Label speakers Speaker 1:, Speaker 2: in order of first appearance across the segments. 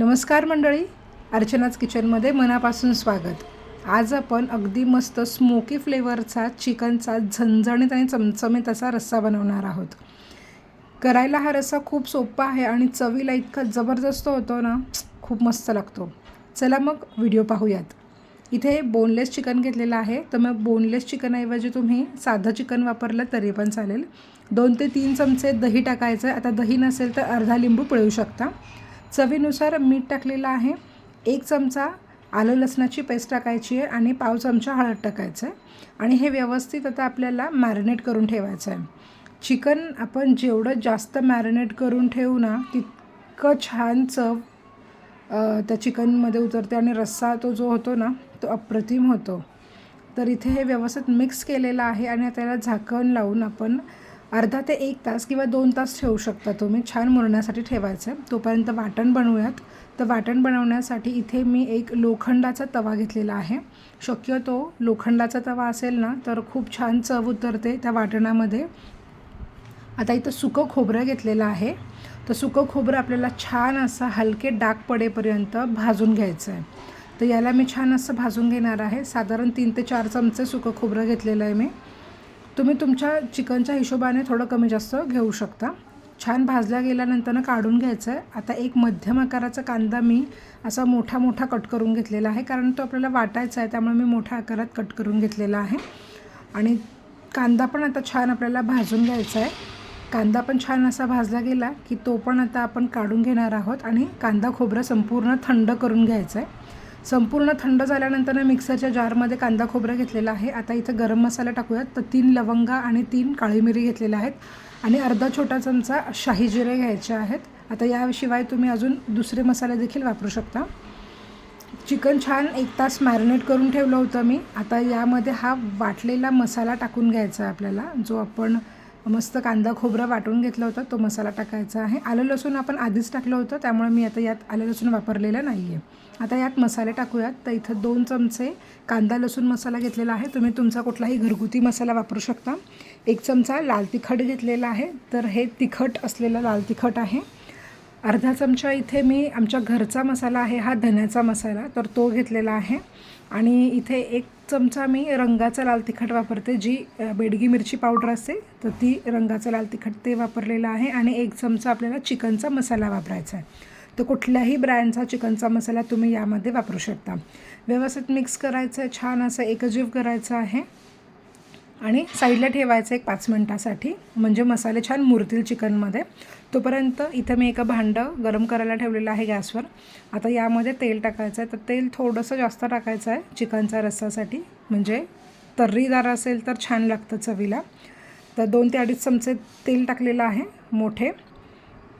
Speaker 1: नमस्कार मंडळी अर्चनाच किचनमध्ये मनापासून स्वागत. आज आपण अगदी मस्त स्मोकी फ्लेवरचा चिकनचा झणझणीत आणि चमचमीत असा रस्सा बनवणार आहोत. करायला हा रस्सा खूप सोपा आहे आणि चवीला इतका जबरदस्त होतो ना खूप मस्त लागतो. चला मग व्हिडिओ पाहूयात. इथे बोनलेस चिकन घेतलेलं आहे. तर मग बोनलेस चिकनऐवजी तुम्ही साधं चिकन वापरलं तरी पण चालेल. दोन ते तीन चमचे दही टाकायचं आता दही नसेल तर अर्धा लिंबू पिळू शकता. चवीनुसार मीठ टाकलेलं आहे. एक चमचा आलं लसणाची पेस्ट टाकायची आहे आणि पाव चमचा हळद टाकायचं आहे. आणि हे व्यवस्थित आता आपल्याला मॅरिनेट करून ठेवायचं आहे. चिकन आपण जेवढं जास्त मॅरिनेट करून ठेवू ना तितकं छान चव त्या चिकनमध्ये उतरते आणि रस्सा तो जो होतो ना तो अप्रतिम होतो. तर इथे हे व्यवस्थित मिक्स केलेलं आहे आणि त्याला झाकण लावून आपण अर्धा ते एक तास किंवा दोन तास ठेवू शकता तुम्ही. छान मुरण्यासाठी ठेवायचं. आहे तोपर्यंत वाटण बनवूयात. तर वाटण बनवण्यासाठी इथे मी एक लोखंडाचा तवा घेतलेला आहे. शक्यतो लोखंडाचा तवा असेल ना तर खूप छान चव उतरते त्या वाटणामध्ये. आता इथं सुकं खोबरं घेतलेलं आहे. तर सुकं खोबरं आपल्याला छान असं हलके डाग पडेपर्यंत भाजून घ्यायचं आहे तर याला मी छान असं भाजून घेणार आहे. साधारण तीन ते चार चमचे सुकं खोबरं घेतलेलं आहे मी. तुम्ही तुमच्या चिकनच्या हिशोबाने थोडं कमी जास्त घेऊ शकता. छान भाजल्या गेल्यानंतर काढून घ्यायचं आहे आता एक मध्यम आकाराचा कांदा मी असा मोठा मोठा कट करून घेतलेला आहे. कारण तो आपल्याला वाटायचा आहे त्यामुळे मी मोठ्या आकारात कट करून घेतलेला आहे. आणि कांदा पण आता छान आपल्याला भाजून घ्यायचा आहे कांदा पण छान असा भाजला गेला की तो पण आता आपण काढून घेणार आहोत. आणि कांदा खोबरं संपूर्ण थंड करून घ्यायचं आहे संपूर्ण थंड झाल्यानंतर मिक्सरच्या जारमध्ये कांदा खोबरं घेतलेला आहे. आता इथं गरम मसाला टाकूयात. तर तीन लवंगा आणि तीन काळी मिरी घेतलेल्या आहेत. आणि अर्धा छोटा चमचा शाही जिरे घ्यायचे आहेत. आता याशिवाय तुम्ही अजून दुसरे मसाले देखील वापरू शकता. चिकन छान एक तास मॅरिनेट करून ठेवलं होतं मी. आता यामध्ये हा वाटलेला मसाला टाकून घ्यायचा आहे आपल्याला जो आपण मस्त कांदा खोबरं वाटून घेतला होता तो मसाला टाकायचा आहे. आलं लसूण आपण आधीच टाकलं होतं त्यामुळे मी आता यात आलं लसूण वापरलेलं नाही आहे आता यात मसाले टाकूयात. तर इथं दोन चमचे कांदा लसूण मसाला घेतलेला आहे. तुम्ही तुमचा कुठलाही घरगुती मसाला वापरू शकता. एक चमचा लाल तिखट घेतलेला आहे. तर हे तिखट असलेलं लाल तिखट आहे. अर्धा चमचा इथे मी आमच्या घरचा मसाला आहे हा धन्याचा मसाला. तर तो घेतलेला आहे. आणि इथे एक चमचा मी रंगाचा लाल तिखट वापरते जी बेडगी मिरची पावडर असते तर ती रंगाचं लाल तिखट ते वापरलेलं आहे आणि एक चमचा आपल्याला चिकनचा मसाला वापरायचा आहे. तर कुठल्याही ब्रँडचा चिकनचा मसाला तुम्ही यामध्ये वापरू शकता. व्यवस्थित मिक्स करायचं आहे छान असं एकजीव करायचं आहे. आणि साईडला ठेवायचं एक पाच मिनटासाठी. म्हणजे मसाले छान मुरतील चिकनमध्ये. तोपर्यंत इथं मी एका भांडं गरम करायला ठेवलेलं आहे गॅसवर. आता यामध्ये तेल टाकायचं आहे. तर तेल थोडंसं जास्त टाकायचं आहे चिकनचा रस्सासाठी म्हणजे तर्रीदार असेल तर छान लागतं चवीला. तर दोन ते अडीच चमचे तेल टाकलेलं आहे मोठे.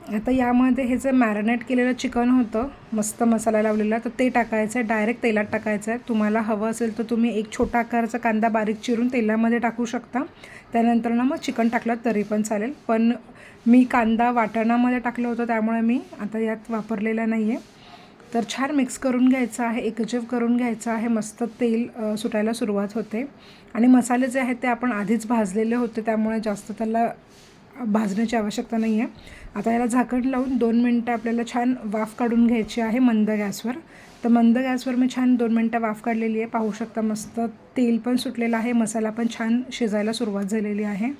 Speaker 1: आता यामध्ये हे जे मॅरिनेट केलेलं चिकन होतं मस्त मसाला लावलेला तर ते टाकायचं आहे डायरेक्ट तेलात टाकायचं आहे. तुम्हाला हवं असेल तर तुम्ही एक छोटा आकाराचा कांदा बारीक चिरून तेलामध्ये टाकू शकता. त्यानंतर ना मग चिकन टाकलं तरी पण चालेल. पण मी कांदा वाटणामध्ये टाकलं होतं त्यामुळे मी आता यात वापरलेला नाही आहे तर छान मिक्स करून घ्यायचं आहे एकजीव करून घ्यायचं आहे. मस्त तेल सुटायला सुरुवात होते. आणि मसाले जे आहेत ते आपण आधीच भाजलेले होते त्यामुळे जास्त त्याला भाजण्याची आवश्यकता नाही आहे. आता याला झाकण लावून दोन मिनटं आपल्याला छान वाफ काढून घ्यायची आहे मंद गॅसवर. तर मंद गॅसवर मी छान दोन मिनटं वाफ काढलेली आहे. पाहू शकता मस्त तेल पण सुटलेलं आहे. मसाला पण छान शिजायला सुरुवात झालेली आहे.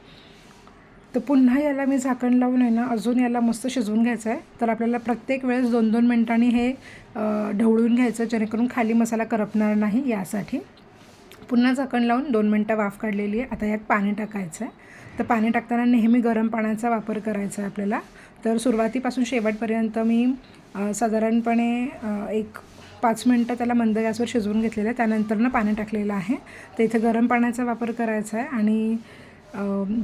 Speaker 1: तर पुन्हा याला मी झाकण लावून आहे ना अजून याला मस्त शिजवून घ्यायचं आहे तर आपल्याला प्रत्येक वेळेस दोन दोन मिनटांनी हे ढवळून घ्यायचं जेणेकरून खाली मसाला करपणार नाही यासाठी. पुन्हा झाकण लावून दोन मिनटं वाफ काढलेली आहे. आता यात पाणी टाकायचं आहे तर पाणी टाकताना नेहमी गरम पाण्याचा वापर करायचा आहे आपल्याला. तर सुरुवातीपासून शेवटपर्यंत मी साधारणपणे एक पाच मिनटं त्याला मंद गॅसवर शिजवून घेतलेलं आहे. त्यानंतरनं पाणी टाकलेलं आहे. तर इथे गरम पाण्याचा वापर करायचा आहे आणि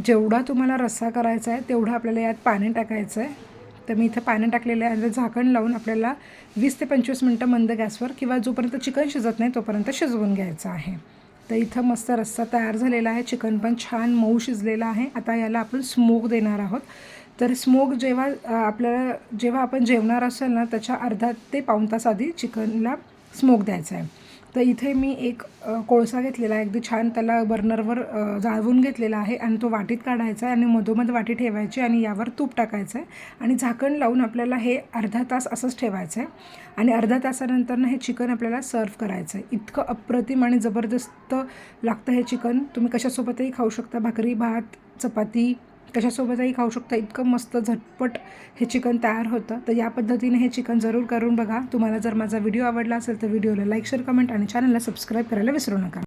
Speaker 1: जेवढा तुम्हाला रस्सा करायचा आहे तेवढं आपल्याला यात पाणी टाकायचं आहे. तर मी इथं पाणी टाकलेलं आहे आणि झाकण लावून आपल्याला वीस ते पंचवीस मिनटं मंद गॅसवर किंवा जोपर्यंत चिकन शिजत नाही तोपर्यंत शिजवून घ्यायचं आहे. तर इथं मस्त रस्सा तयार झालेला आहे. चिकन पण छान मऊ शिजलेलं आहे. आता याला आपण स्मोक देणार आहोत. तर स्मोक जेव्हा आपल्याला जेव्हा आपण जेवणार असेल ना त्याच्या अर्धा ते पाऊण तास आधी चिकनला स्मोक द्यायचा आहे. तर इथे मी एक कोळसा घेतलेला आहे. अगदी छान त्याला बर्नरवर जाळवून घेतलेला आहे आणि तो वाटीत काढायचा आहे आणि मधोमध वाटी ठेवायची आणि यावर तूप टाकायचं आहे. आणि झाकण लावून आपल्याला हे अर्धा तास असंच ठेवायचं आहे. आणि अर्धा तासानंतर हे चिकन आपल्याला सर्व करायचं आहे. इतकं अप्रतिम आणि जबरदस्त लागतं हे चिकन. तुम्ही कशासोबतही खाऊ शकता. भाकरी भात चपाती कशासोबतही खाऊ शकता. इतकं मस्त झटपट हे चिकन तयार होतं. तर या पद्धतीने हे चिकन जरूर करून बघा. तुम्हाला जर माझा व्हिडिओ आवडला असेल तर व्हिडिओला लाईक शेअर कमेंट आणि चॅनलला सबस्क्राईब करायला विसरू नका.